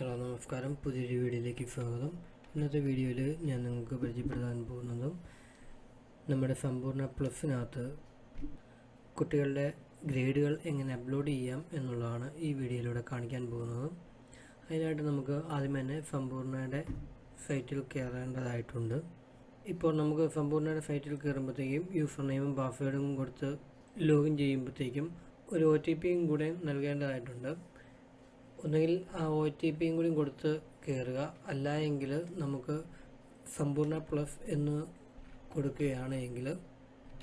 Hello നമസ്കാരം. പുതിയൊരു വീഡിയോയിലേക്ക് സ്വാഗതം. ഇന്നത്തെ വീഡിയോയിൽ ഞാൻ നിങ്ങൾക്ക് പരിചയപ്പെടുത്താൻ പോകുന്നതും നമ്മുടെ സമ്പൂർണ പ്ലസിനകത്ത് കുട്ടികളുടെ ഗ്രേഡുകൾ എങ്ങനെ അപ്ലോഡ് ചെയ്യാം എന്നുള്ളതാണ് ഈ വീഡിയോയിലൂടെ കാണിക്കാൻ പോകുന്നത്. അതിനായിട്ട് നമുക്ക് ആദ്യം തന്നെ സമ്പൂർണയുടെ സൈറ്റിൽ കയറേണ്ടതായിട്ടുണ്ട്. ഇപ്പോൾ നമുക്ക് സമ്പൂർണയുടെ സൈറ്റിൽ കയറുമ്പോഴത്തേക്കും യൂസർ നെയിമും പാസ്വേഡും കൊടുത്ത് ലോഗിൻ ചെയ്യുമ്പോഴത്തേക്കും ഒരു ഒ ടി പിയും കൂടെ നൽകേണ്ടതായിട്ടുണ്ട്. ഒന്നുകിൽ ആ ഒ ടി പിയും കൂടി കൊടുത്ത് കയറുക അല്ല എങ്കിൽ നമുക്ക് സമ്പൂർണ പ്ലസ് എന്ന് കൊടുക്കുകയാണ് എങ്കിൽ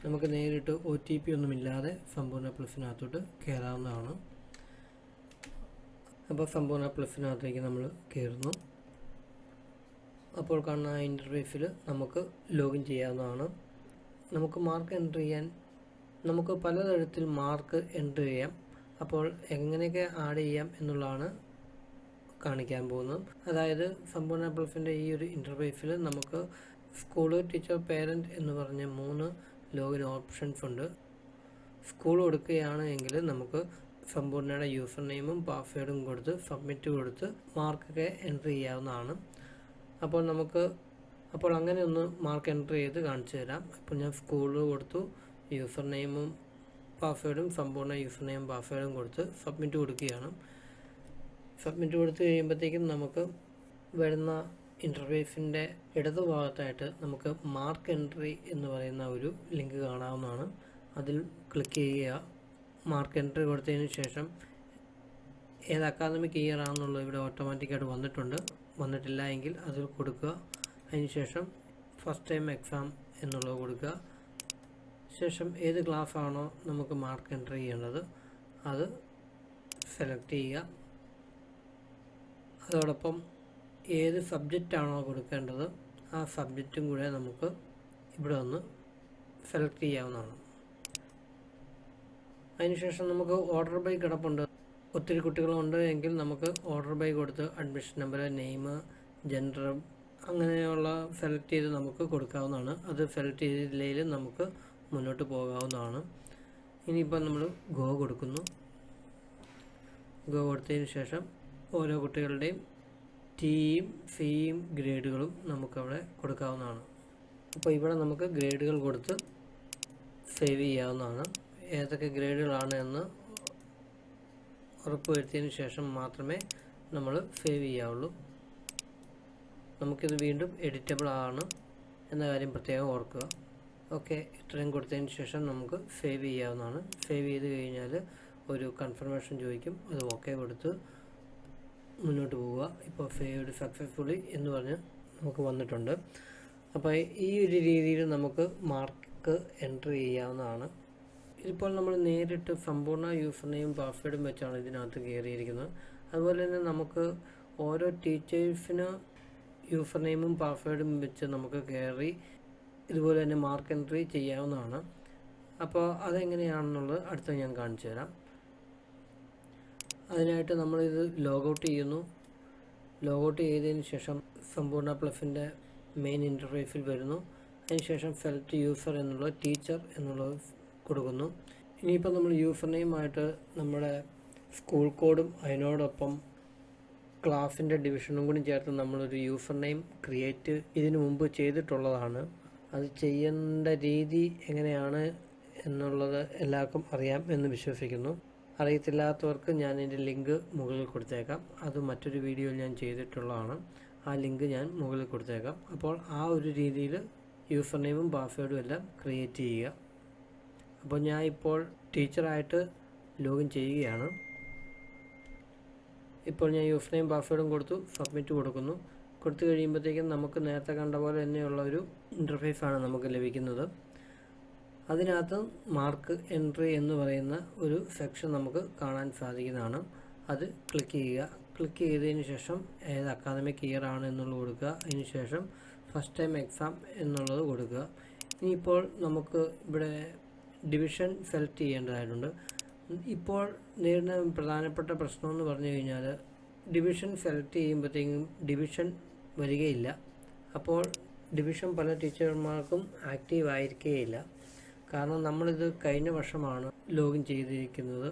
നമുക്ക് നേരിട്ട് ഒ ടി പി ഒന്നുമില്ലാതെ സമ്പൂർണ പ്ലസിനകത്തോട്ട് കയറാവുന്നതാണ് അപ്പോൾ സമ്പൂർണ പ്ലസിനകത്തേക്ക് നമ്മൾ കയറുന്നു അപ്പോൾ കാണുന്ന ആ ഇന്റർഫേസിൽ നമുക്ക് ലോഗിൻ ചെയ്യാവുന്നതാണ്. നമുക്ക് മാർക്ക് എന്റർ ചെയ്യാൻ നമുക്ക് പലതരത്തിൽ മാർക്ക് എന്റർ ചെയ്യാം. അപ്പോൾ എങ്ങനെയൊക്കെ ആഡ് ചെയ്യാം എന്നുള്ളതാണ് കാണിക്കാൻ പോകുന്നത്. അതായത് സമ്പൂർണ പ്ലസിന്റെ ഈ ഒരു ഇന്റർഫേസിൽ നമുക്ക് സ്കൂൾ ടീച്ചർ പേരന്റ് എന്ന് പറഞ്ഞ മൂന്ന് ലോഗിൻ ഓപ്ഷൻസ് ഉണ്ട്. സ്കൂൾ കൊടുക്കുകയാണ് എങ്കിൽ നമുക്ക് സമ്പൂർണയുടെ യൂസർ നെയിമും പാസ്വേഡും കൊടുത്ത് സബ്മിറ്റ് കൊടുത്ത് മാർക്കൊക്കെ എൻട്രി ചെയ്യാവുന്നതാണ്. അപ്പോൾ നമുക്ക് അപ്പോൾ അങ്ങനെ ഒന്ന് മാർക്ക് എൻട്രി ചെയ്ത് കാണിച്ചു തരാം. അപ്പോൾ ഞാൻ സ്കൂൾ കൊടുത്തു യൂസർ നെയിമും പാസ്വേഡും സമ്പൂർണ യൂസർ നെയിം പാസ്വേഡും കൊടുത്ത് സബ്മിറ്റ് കൊടുക്കുകയാണ്. സബ്മിറ്റ് കൊടുത്തു കഴിയുമ്പോഴത്തേക്കും നമുക്ക് വരുന്ന ഇന്റർഫേസിന്റെ ഇടതുഭാഗത്തായിട്ട് നമുക്ക് മാർക്ക് എൻട്രി എന്ന് പറയുന്ന ഒരു ലിങ്ക് കാണാവുന്നതാണ്. അതിൽ ക്ലിക്ക് ചെയ്യുക. മാർക്ക് എൻട്രി കൊടുത്തതിന് ശേഷം ഏത് അക്കാദമിക് ഇയർ ആണെന്നുള്ളത് ഇവിടെ ഓട്ടോമാറ്റിക്കായിട്ട് വന്നിട്ടുണ്ട്. വന്നിട്ടില്ല എങ്കിൽ അതിൽ കൊടുക്കുക. അതിനുശേഷം ഫസ്റ്റ് ടൈം എക്സാം എന്നുള്ളത് കൊടുക്കുക. ശേഷം ഏത് ആണോ നമുക്ക് മാർക്ക് എന്റർ ചെയ്യേണ്ടത് അത് സെലക്ട് ചെയ്യുക. അതോടൊപ്പം ഏത് സബ്ജക്റ്റാണോ കൊടുക്കേണ്ടത് ആ സബ്ജക്റ്റും കൂടെ നമുക്ക് ഇവിടെ ഒന്ന് സെലക്ട് ചെയ്യാവുന്നതാണ്. അതിനുശേഷം നമുക്ക് ഓർഡർ ബൈ കിടപ്പുണ്ട്. ഒത്തിരി കുട്ടികളുണ്ട് എങ്കിൽ നമുക്ക് ഓർഡർ ബൈ കൊടുത്ത് അഡ്മിഷൻ നമ്പർ നെയിം ജെൻഡർ അങ്ങനെയുള്ള സെലക്ട് ചെയ്ത് നമുക്ക് കൊടുക്കാവുന്നതാണ്. അത് സെലക്ട് ചെയ്തില്ലെങ്കിൽ നമുക്ക് മുന്നോട്ട് പോകാവുന്നതാണ്. ഇനിയിപ്പോൾ നമ്മൾ ഗോ കൊടുക്കുന്നു. ഗോ കൊടുത്തതിന് ശേഷം ഓരോ കുട്ടികളുടെയും ടീയും ഫീയും ഗ്രേഡുകളും നമുക്കവിടെ കൊടുക്കാവുന്നതാണ്. അപ്പോൾ ഇവിടെ നമുക്ക് ഗ്രേഡുകൾ കൊടുത്ത് സേവ് ചെയ്യാവുന്നതാണ്. ഏതൊക്കെ ഗ്രേഡുകളാണ് എന്ന് ഉറപ്പുവരുത്തിയതിന് ശേഷം മാത്രമേ നമ്മൾ സേവ് ചെയ്യാവുള്ളൂ. നമുക്കിത് വീണ്ടും എഡിറ്റബിൾ ആണ് എന്ന കാര്യം പ്രത്യേകം ഓർക്കുക. ഓക്കെ ഇത്രയും കൊടുത്തതിന് ശേഷം നമുക്ക് സേവ് ചെയ്യാവുന്നതാണ്. സേവ് ചെയ്ത് കഴിഞ്ഞാൽ ഒരു കൺഫർമേഷൻ ചോദിക്കും. അത് ഓക്കെ കൊടുത്ത് മുന്നോട്ട് പോവുക. ഇപ്പോൾ സേവ്ഡ് സക്സസ്ഫുള്ളി എന്ന് പറഞ്ഞ് നമുക്ക് വന്നിട്ടുണ്ട്. അപ്പോൾ ഈ ഒരു രീതിയിൽ നമുക്ക് മാർക്ക് എൻട്രി ചെയ്യാവുന്നതാണ്. ഇതിപ്പോൾ നമ്മൾ നേരിട്ട് സമ്പൂർണ യൂസർ നെയിം പാസ്വേഡും വെച്ചാണ് ഇതിനകത്ത് കയറിയിരിക്കുന്നത്. അതുപോലെ തന്നെ നമുക്ക് ഓരോ ടീച്ചേഴ്സിന് യൂസർ നെയിമും പാസ്വേഡും വെച്ച് നമുക്ക് കയറി ഇതുപോലെ തന്നെ മാർക്ക് എൻട്രി ചെയ്യാവുന്നതാണ്. അപ്പോൾ അതെങ്ങനെയാണെന്നുള്ളത് അടുത്ത ഞാൻ കാണിച്ചു തരാം. അതിനായിട്ട് നമ്മളിത് ലോഗൗട്ട് ചെയ്യുന്നു. ലോഗൗട്ട് ചെയ്തതിന് ശേഷം സമ്പൂർണ പ്ലസിന്റെ മെയിൻ ഇന്റർഫേസിൽ വരുന്നു. അതിനുശേഷം സെലക്ട് യൂസർ എന്നുള്ള ടീച്ചർ എന്നുള്ളത് കൊടുക്കുന്നു. ഇനിയിപ്പോൾ നമ്മൾ യൂസർ നെയിമായിട്ട് നമ്മുടെ സ്കൂൾ കോഡും അതിനോടൊപ്പം ക്ലാസിന്റെ ഡിവിഷനും കൂടി ചേർത്ത് നമ്മളൊരു യൂസർ നെയിം ക്രിയേറ്റ് ഇതിനു മുമ്പ് ചെയ്തിട്ടുള്ളതാണ്. അത് ചെയ്യേണ്ട രീതി എങ്ങനെയാണ് എന്നുള്ളത് എല്ലാവർക്കും അറിയാം എന്ന് വിശ്വസിക്കുന്നു. അറിയത്തില്ലാത്തവർക്ക് ഞാൻ എന്റെ ലിങ്ക് മുകളിൽ കൊടുത്തേക്കാം. അത് മറ്റൊരു വീഡിയോയിൽ ഞാൻ ചെയ്തിട്ടുള്ളതാണ്. ആ ലിങ്ക് ഞാൻ മുകളിൽ കൊടുത്തേക്കാം. അപ്പോൾ ആ ഒരു രീതിയിൽ യൂസർ നെയിമും പാസ്വേഡും എല്ലാം ക്രിയേറ്റ് ചെയ്യുക. അപ്പോൾ ഞാൻ ഇപ്പോൾ ടീച്ചറായിട്ട് ലോഗിൻ ചെയ്യുകയാണ്. ഇപ്പോൾ ഞാൻ യൂസർ നെയിം പാസ്വേഡും കൊടുത്തു സബ്മിറ്റ് കൊടുക്കുന്നു. കൊടുത്തു കഴിയുമ്പോഴത്തേക്കും നമുക്ക് നേരത്തെ കണ്ട പോലെ തന്നെയുള്ള ഒരു ഇന്റർഫേസ് ആണ് നമുക്ക് ലഭിക്കുന്നത്. അതിനകത്ത് മാർക്ക് എൻട്രി എന്ന് പറയുന്ന ഒരു സെക്ഷൻ നമുക്ക് കാണാൻ സാധിക്കുന്നതാണ്. അത് ക്ലിക്ക് ചെയ്യുക. ക്ലിക്ക് ചെയ്തതിന് ശേഷം ഏത് അക്കാദമിക് ഇയർ ആണ് എന്നുള്ളത് കൊടുക്കുക. അതിന് ശേഷം ഫസ്റ്റ് ടൈം എക്സാം എന്നുള്ളത് കൊടുക്കുക. ഇനിയിപ്പോൾ നമുക്ക് ഇവിടെ ഡിവിഷൻ സെലക്ട് ചെയ്യേണ്ടതായിട്ടുണ്ട്. ഇപ്പോൾ നേരിടുന്ന പ്രധാനപ്പെട്ട പ്രശ്നം എന്ന് പറഞ്ഞു കഴിഞ്ഞാൽ ഡിവിഷൻ സെലക്ട് ചെയ്യുമ്പോഴത്തേക്കും ഡിവിഷൻ വരികയില്ല. അപ്പോൾ ഡിവിഷൻ പല ടീച്ചർമാർക്കും ആക്റ്റീവ് ആയിരിക്കുകയില്ല കാരണം നമ്മളിത് കഴിഞ്ഞ വർഷമാണ് ലോഗിൻ ചെയ്തിരിക്കുന്നത്.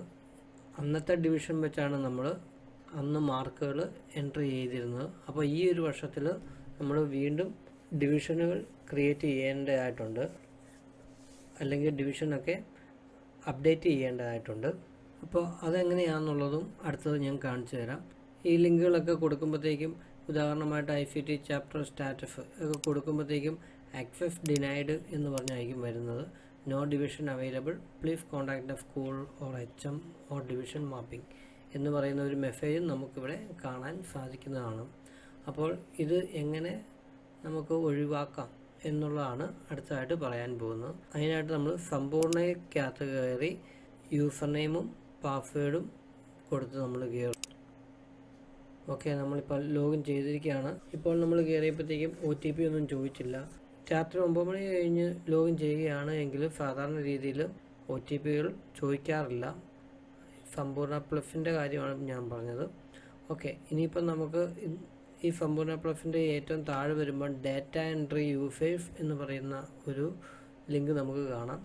അന്നത്തെ ഡിവിഷൻ വെച്ചാണ് നമ്മൾ അന്ന് മാർക്കുകൾ എൻട്രി ചെയ്തിരുന്നത്. അപ്പോൾ ഈ ഒരു വർഷത്തിൽ നമ്മൾ വീണ്ടും ഡിവിഷനുകൾ ക്രിയേറ്റ് ചെയ്യേണ്ടതായിട്ടുണ്ട്. അല്ലെങ്കിൽ ഡിവിഷനൊക്കെ അപ്ഡേറ്റ് ചെയ്യേണ്ടതായിട്ടുണ്ട്. അപ്പോൾ അതെങ്ങനെയാണെന്നുള്ളതും അടുത്തത് ഞാൻ കാണിച്ചു തരാം ഈ ലിങ്കുകളൊക്കെ കൊടുക്കുമ്പോഴത്തേക്കും ഉദാഹരണമായിട്ട് I C T chapter status ഒക്കെ കൊടുക്കുമ്പോഴത്തേക്കും ആക്സസ് ഡിനൈഡ് എന്ന് പറഞ്ഞായിരിക്കും വരുന്നത്. No division available please contact the school or H M or division mapping എന്ന് പറയുന്ന ഒരു മെസ്സേജും നമുക്കിവിടെ കാണാൻ സാധിക്കുന്നതാണ്. അപ്പോൾ ഇത് എങ്ങനെ നമുക്ക് ഒഴിവാക്കാം എന്നുള്ളതാണ് അടുത്തതായിട്ട് പറയാൻ പോകുന്നത്. അതിനായിട്ട് നമ്മൾ സമ്പൂർണയ്ക്കകത്ത് കാറ്റഗറി യൂസർ നെയിമും പാസ്വേഡും കൊടുത്ത് നമ്മൾ കയറും ഓക്കെ നമ്മളിപ്പോൾ ലോഗിൻ ചെയ്തിരിക്കുകയാണ്. ഇപ്പോൾ നമ്മൾ കയറിയപ്പോഴത്തേക്കും ഒ ടി പി ഒന്നും ചോദിച്ചില്ല. രാത്രി ഒമ്പത് മണി കഴിഞ്ഞ് ലോഗിൻ ചെയ്യുകയാണ് എങ്കിൽ സാധാരണ രീതിയിൽ ഒ ടി പികൾ ചോദിക്കാറില്ല. സമ്പൂർണ പ്ലസിന്റെ കാര്യമാണ് ഞാൻ പറഞ്ഞത്. ഓക്കെ ഇനിയിപ്പം നമുക്ക് ഈ സമ്പൂർണ പ്ലസിന്റെ ഏറ്റവും താഴെ വരുമ്പോൾ ഡാറ്റ എൻട്രി യൂസേഴ്സ് എന്ന് പറയുന്ന ഒരു ലിങ്ക് നമുക്ക് കാണാം.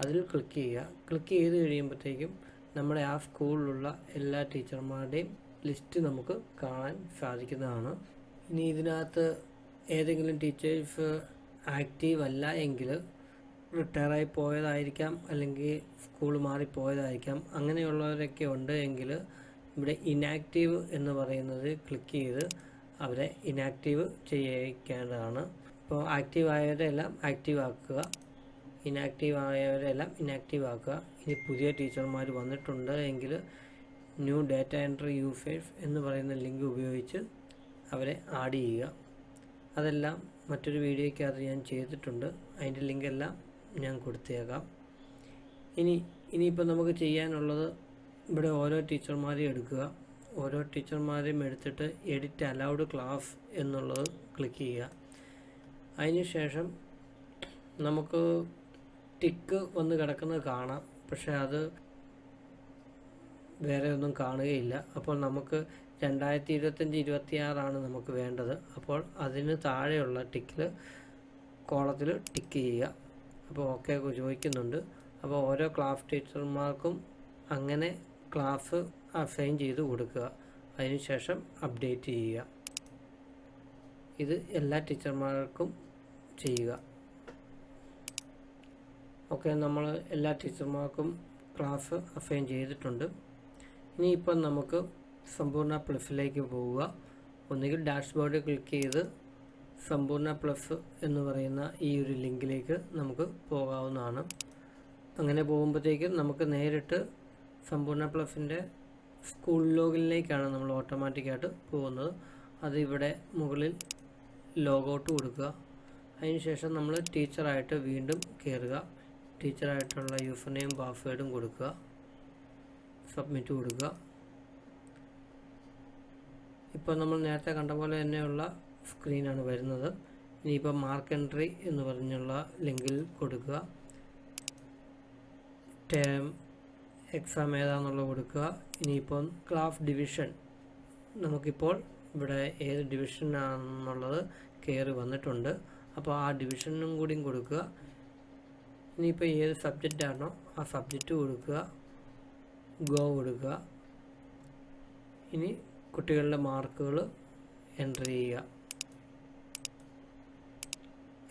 അതിൽ ക്ലിക്ക് ചെയ്യുക. ക്ലിക്ക് ചെയ്ത് കഴിയുമ്പോഴത്തേക്കും നമ്മുടെ ആ സ്കൂളിലുള്ള എല്ലാ ടീച്ചർമാരുടെയും ലിസ്റ്റ് നമുക്ക് കാണാൻ സാധിക്കുന്നതാണ്. ഇനി ഇതിനകത്ത് ഏതെങ്കിലും ടീച്ചേഴ്സ് ആക്റ്റീവ് അല്ല എങ്കിൽ റിട്ടയറായി പോയതായിരിക്കാം അല്ലെങ്കിൽ സ്കൂൾ മാറിപ്പോയതായിരിക്കാം. അങ്ങനെയുള്ളവരൊക്കെ ഉണ്ട് എങ്കിൽ ഇവിടെ ഇനാക്റ്റീവ് എന്ന് പറയുന്നത് ക്ലിക്ക് ചെയ്ത് അവരെ ഇനാക്റ്റീവ് ചെയ്യിക്കേണ്ടതാണ്. ഇപ്പോൾ ആക്റ്റീവ് ആയവരെല്ലാം ആക്റ്റീവ് ആക്കുക. ഇനാക്റ്റീവ് ആയവരെല്ലാം ഇനാക്റ്റീവ് ആക്കുക. ഇനി പുതിയ ടീച്ചർമാർ വന്നിട്ടുണ്ട് എങ്കിൽ ന്യൂ ഡാറ്റ എൻട്രി യു യൂസേഴ്സ് എന്ന് പറയുന്ന ലിങ്ക് ഉപയോഗിച്ച് അവരെ ആഡ് ചെയ്യുക. അതെല്ലാം മറ്റൊരു വീഡിയോയ്ക്കകത്ത് ഞാൻ ചെയ്തിട്ടുണ്ട്. അതിന്റെ ലിങ്കെല്ലാം ഞാൻ കൊടുത്തേക്കാം. ഇനി ഇനിയിപ്പോൾ നമുക്ക് ചെയ്യാനുള്ളത് ഇവിടെ ഓരോ ടീച്ചർമാരെയും എടുക്കുക. ഓരോ ടീച്ചർമാരെയും എടുത്തിട്ട് എഡിറ്റ് അലൗഡ് ക്ലാസ് എന്നുള്ളത് ക്ലിക്ക് ചെയ്യുക. അതിനുശേഷം നമുക്ക് ടിക്ക് വന്ന് കിടക്കുന്നത് കാണാം. പക്ഷേ അത് വേറെ ഒന്നും കാണുകയില്ല. അപ്പോൾ നമുക്ക് രണ്ടായിരത്തി ഇരുപത്തഞ്ച് ഇരുപത്തിയാറാണ് നമുക്ക് വേണ്ടത്. അപ്പോൾ അതിന് താഴെയുള്ള ടിക്കിൽ കോളത്തിൽ ടിക്ക് ചെയ്യുക. അപ്പോൾ ഓക്കെ ചോദിക്കുന്നുണ്ട്. അപ്പോൾ ഓരോ ക്ലാസ് ടീച്ചർമാർക്കും അങ്ങനെ ക്ലാസ് അസൈൻ ചെയ്ത് കൊടുക്കുക. അതിനുശേഷം അപ്ഡേറ്റ് ചെയ്യുക. ഇത് എല്ലാ ടീച്ചർമാർക്കും ചെയ്യുക. ഓക്കെ നമ്മൾ എല്ലാ ടീച്ചർമാർക്കും ക്ലാസ് അസൈൻ ചെയ്തിട്ടുണ്ട്. ഇനിയിപ്പം നമുക്ക് സമ്പൂർണ പ്ലസിലേക്ക് പോവുക. ഒന്നുകിൽ ഡാഷ് ഡാഷ്ബോർഡിൽ ക്ലിക്ക് ചെയ്ത് സമ്പൂർണ പ്ലസ് എന്ന് പറയുന്ന ഈ ഒരു ലിങ്കിലേക്ക് നമുക്ക് പോകാവുന്നതാണ്. അങ്ങനെ പോകുമ്പോഴത്തേക്കും നമുക്ക് നേരിട്ട് സമ്പൂർണ പ്ലസിന്റെ സ്കൂൾ ലോഗിനിലേക്കാണ് നമ്മൾ ഓട്ടോമാറ്റിക്കായിട്ട് പോകുന്നത്. അതിവിടെ മുകളിൽ ലോഗൗട്ട് കൊടുക്കുക. അതിനുശേഷം നമ്മൾ ടീച്ചറായിട്ട് വീണ്ടും കയറുക. ടീച്ചറായിട്ടുള്ള യൂസർ നെയിം പാസ്വേഡും കൊടുക്കുക. സബ്മിറ്റ് കൊടുക്കുക. ഇപ്പോൾ നമ്മൾ നേരത്തെ കണ്ട പോലെ തന്നെയുള്ള സ്ക്രീനാണ് വരുന്നത്. ഇനിയിപ്പോൾ മാർക്ക് എൻട്രി എന്ന് പറഞ്ഞുള്ള ലിങ്കിൽ കൊടുക്കുക. ടേം എക്സാം ഏതാണെന്നുള്ളത് കൊടുക്കുക. ഇനിയിപ്പോൾ ക്ലാസ് ഡിവിഷൻ നമുക്കിപ്പോൾ ഇവിടെ ഏത് ഡിവിഷനാണെന്നുള്ളത് കയറി വന്നിട്ടുണ്ട്. അപ്പോൾ ആ ഡിവിഷനും കൂടിയും കൊടുക്കുക. ഇനിയിപ്പോൾ ഏത് സബ്ജക്റ്റാണോ ആ സബ്ജക്റ്റ് കൊടുക്കുക. ഗോ കൊടുക്കുക. ഇനി കുട്ടികളുടെ മാർക്കുകൾ എന്റർ ചെയ്യുക.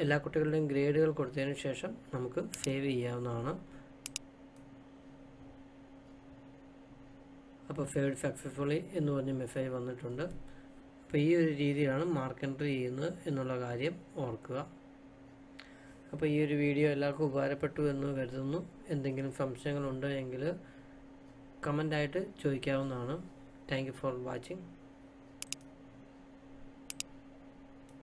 എല്ലാ കുട്ടികളുടെയും ഗ്രേഡുകൾ കൊടുത്തതിന് ശേഷം നമുക്ക് സേവ് ചെയ്യാവുന്നതാണ്. അപ്പോൾ സേവ് സക്സസ്ഫുള്ളി എന്ന് പറഞ്ഞ മെസ്സേജ് വന്നിട്ടുണ്ട്. അപ്പോൾ ഈ ഒരു രീതിയിലാണ് മാർക്ക് എൻട്രി ചെയ്യുന്നത് എന്നുള്ള കാര്യം ഓർക്കുക. അപ്പോൾ ഈ ഒരു വീഡിയോ എല്ലാവർക്കും ഉപകാരപ്പെട്ടു എന്ന് കരുതുന്നു. എന്തെങ്കിലും സംശയങ്ങളുണ്ടോ എങ്കിൽ കമന്റായിട്ട് ചോദിക്കാവുന്നതാണ്. Thank you for watching